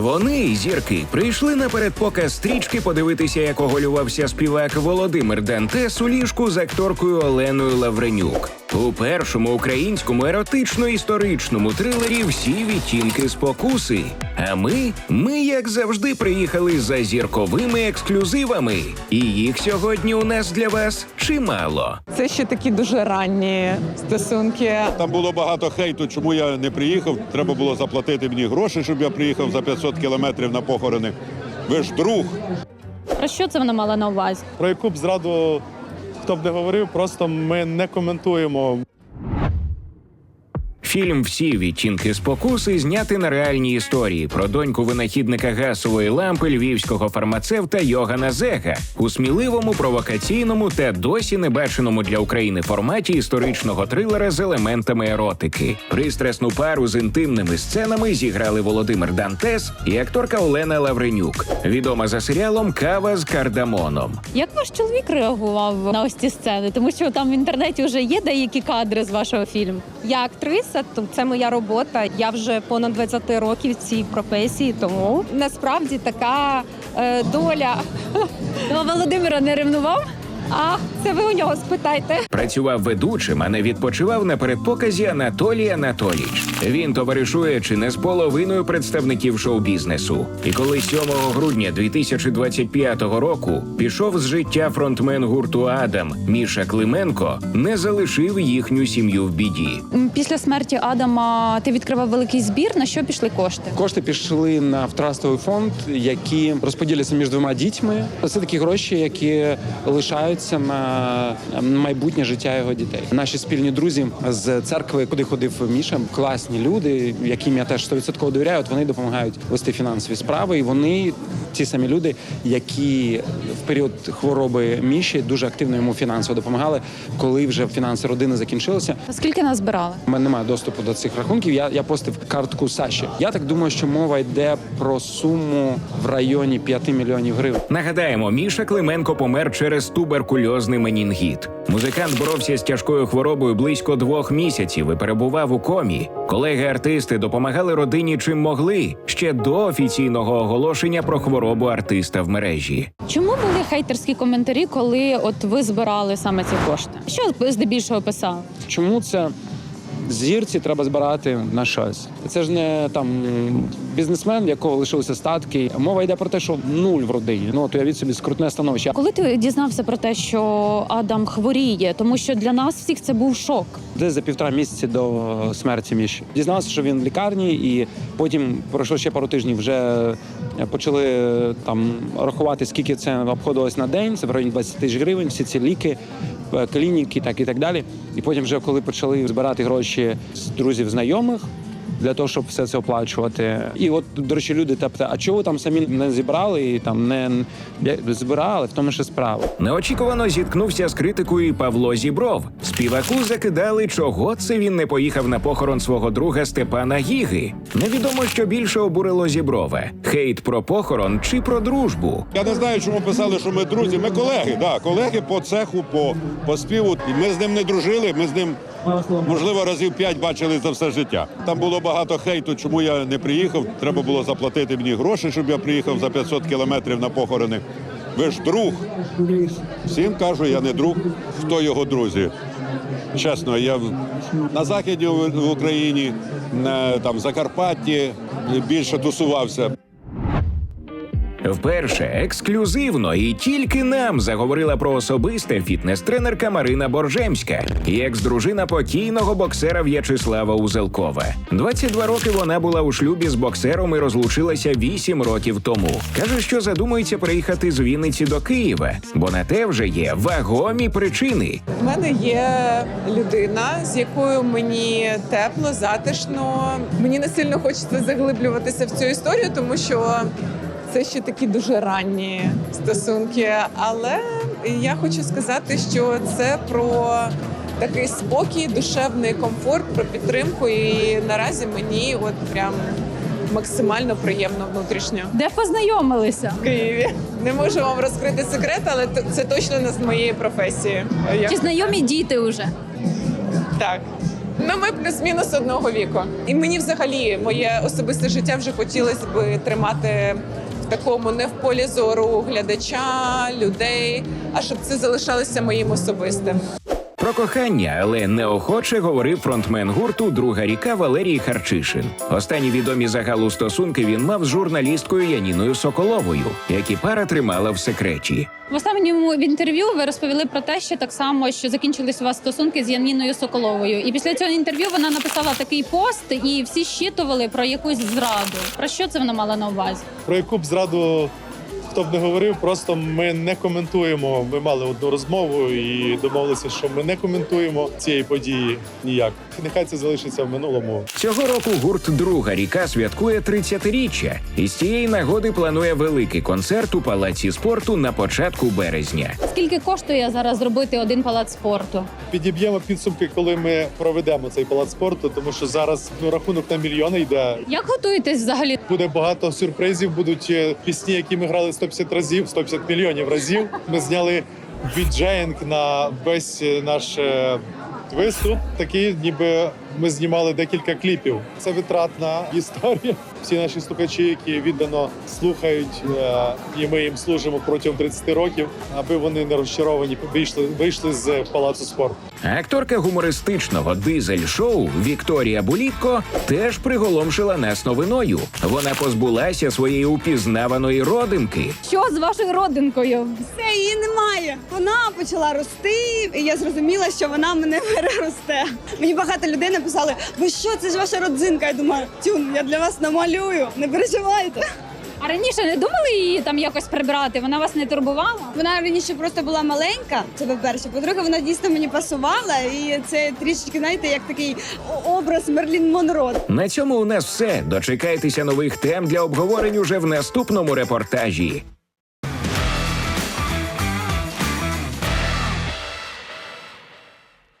Вони, зірки, прийшли на передпоказ стрічки подивитися, як оголювався співак Володимир Дантес у ліжку з акторкою Оленою Лавренюк. У першому українському еротично-історичному трилері всі відтінки спокуси. А ми, ми, як завжди, приїхали за зірковими ексклюзивами. І їх сьогодні у нас для вас чимало. Це ще такі дуже ранні стосунки. Там було багато хейту, чому я не приїхав. Треба було заплатити мені гроші, щоб я приїхав за 500 кілометрів на похорони. Ви ж друг. Про що це вона мала на увазі? Про яку б зраду хто б не говорив, просто ми не коментуємо. Фільм Всі відтінки спокуси зняти на реальній історії про доньку винахідника газової лампи львівського фармацевта Йогана Зега у сміливому, провокаційному та досі не баченому для України форматі історичного трилера з елементами еротики. Пристрасну пару з інтимними сценами зіграли Володимир Дантес і акторка Олена Лавренюк, відома за серіалом Кава з кардамоном. Як ваш чоловік реагував на ось ці сцени? Тому що там в інтернеті вже є деякі кадри з вашого фільму. Я актриса, то це моя робота. Я вже понад 20 років цій професії, тому насправді така е, доля. Володимира не ревнував? А це ви у нього спитайте. Працював ведучим, а не відпочивав на передпоказі Анатолій Анатолійович. Він товаришує чи не з половиною представників шоу-бізнесу. І коли 7 грудня 2025 року пішов з життя фронтмен гурту Адам Міша Клименко, не залишив їхню сім'ю в біді. Після смерті Адама ти відкривав великий збір. На що пішли кошти? Кошти пішли на втрастовий фонд, які розподіляться між двома дітьми. Це такі гроші, які лишаються на майбутнє життя його дітей. Наші спільні друзі з церкви, куди ходив Міша, класні люди, яким я теж 100% довіряю. От вони допомагають вести фінансові справи, і вони ті самі люди, які в період хвороби Міші дуже активно йому фінансово допомагали, коли вже фінанси родини закінчилися. Скільки нас збирали? У мене немає доступу до цих рахунків. Я, я постив картку Саші. Я так думаю, що мова йде про суму в районі 5 мільйонів гривень. Нагадаємо, Міша Клименко помер через туберкульозний менінгіт. Музикант боровся з тяжкою хворобою близько двох місяців і перебував у комі. Колеги-артисти допомагали родині чим могли ще до офіційного оголошення про хворобу артиста в мережі. Чому були хейтерські коментарі, коли от ви збирали саме ці кошти? Що здебільшого писали? Чому це зірці треба збирати на щось? Це ж не там бізнесмен, в якого лишилися статки. Мова йде про те, що нуль в родині. Ну от уявіть собі скрутне становище. Коли ти дізнався про те, що Адам хворіє, тому що для нас всіх це був шок. Десь за півтора місяці до смерті Міші. Дізнався, що він в лікарні, і потім пройшло ще пару тижнів. Вже почали е, там рахувати, скільки це обходилось на день. Це в районі 20 тисяч гривень. Всі ці ліки, клініки, так і так далі. І потім, вже коли почали збирати гроші з друзів знайомих. Для того щоб все це оплачувати, і от до речі, люди та питають, а чого ви там самі не зібрали і там не збирали, в тому що справа. Неочікувано зіткнувся з критикою і Павло Зібров. Співаку закидали, чого це він не поїхав на похорон свого друга Степана Гіги. Невідомо, що більше обурило Зіброва: хейт про похорон чи про дружбу. Я не знаю, чому писали, що ми друзі. Ми колеги, да, колеги по цеху, по, по співу. І ми з ним не дружили. Ми з ним можливо разів п'ять бачили за все життя. Там було багато хейту, чому я не приїхав. Треба було заплатити мені гроші, щоб я приїхав за 500 кілометрів на похорони. Ви ж друг. Всім кажу, я не друг. Хто його друзі? Чесно, я на західі в Україні, на там Закарпатті більше тусувався. Вперше ексклюзивно і тільки нам заговорила про особисте фітнес-тренерка Марина Боржемська і екс-дружина покійного боксера В'ячеслава Узелкова. 22 роки вона була у шлюбі з боксером і розлучилася 8 років тому. каже, що задумується приїхати з Вінниці до Києва, бо на те вже є вагомі причини. У мене є людина, з якою мені тепло, затишно. Мені не сильно хочеться заглиблюватися в цю історію, тому що це ще такі дуже ранні стосунки. Але я хочу сказати, що це про такий спокій, душевний комфорт, про підтримку. І наразі мені от прям максимально приємно внутрішньо. Де познайомилися? В Києві не можу вам розкрити секрет, але це точно не з моєї професії. Чи знайомі діти вже? так. Ну ми плюс-мінус одного віку. І мені взагалі моє особисте життя вже хотілося б тримати такому не в полі зору глядача, людей, а щоб це залишалося моїм особистим. Про кохання, але неохоче говорив фронтмен гурту Друга ріка Валерій Харчишин. Останні відомі загалу стосунки він мав з журналісткою Яніною Соколовою, які пара тримала в секреті. В останньому інтерв'ю ви розповіли про те, що так само що закінчились у вас стосунки з Яніною Соколовою. І після цього інтерв'ю вона написала такий пост, і всі щитували про якусь зраду. Про що це вона мала на увазі? Про яку б зраду хто б не говорив, просто ми не коментуємо. Ми мали одну розмову і домовилися, що ми не коментуємо цієї події ніяк. Нехай це залишиться в минулому. Цього року гурт Друга ріка святкує 30-річчя, і з цієї нагоди планує великий концерт у палаці спорту на початку березня. Скільки коштує зараз зробити один палац спорту? Підіб'ємо підсумки, коли ми проведемо цей палац спорту, тому що зараз ну, рахунок на мільйони йде. Як готуєтесь взагалі? Буде багато сюрпризів. Будуть е, пісні, які ми грали 150 разів, 150 мільйонів разів. Ми зняли віджеїнг на весь е, наш е, виступ. Такий, ніби ми знімали декілька кліпів. Це витратна історія. Всі наші слухачі, які віддано слухають, е, і ми їм служимо протягом 30 років, аби вони не розчаровані, вийшли, вийшли з палацу спорту. Акторка гумористичного дизель-шоу Вікторія Булітко теж приголомшила нас новиною. Вона позбулася своєї упізнаваної родимки. Що з вашою родинкою? Все, її немає. Вона почала рости, і я зрозуміла, що вона мене переросте. Мені багато людей написали: ви що, це ж ваша родзинка? Я думаю, тюн, я для вас намалюю, не переживайте. А раніше не думали її там якось прибрати? Вона вас не турбувала? Вона раніше просто була маленька. Це по-перше. По-друге, вона дійсно мені пасувала, і це трішечки, знаєте, як такий образ Мерлін Монро. На цьому у нас все. Дочекайтеся нових тем для обговорень уже в наступному репортажі.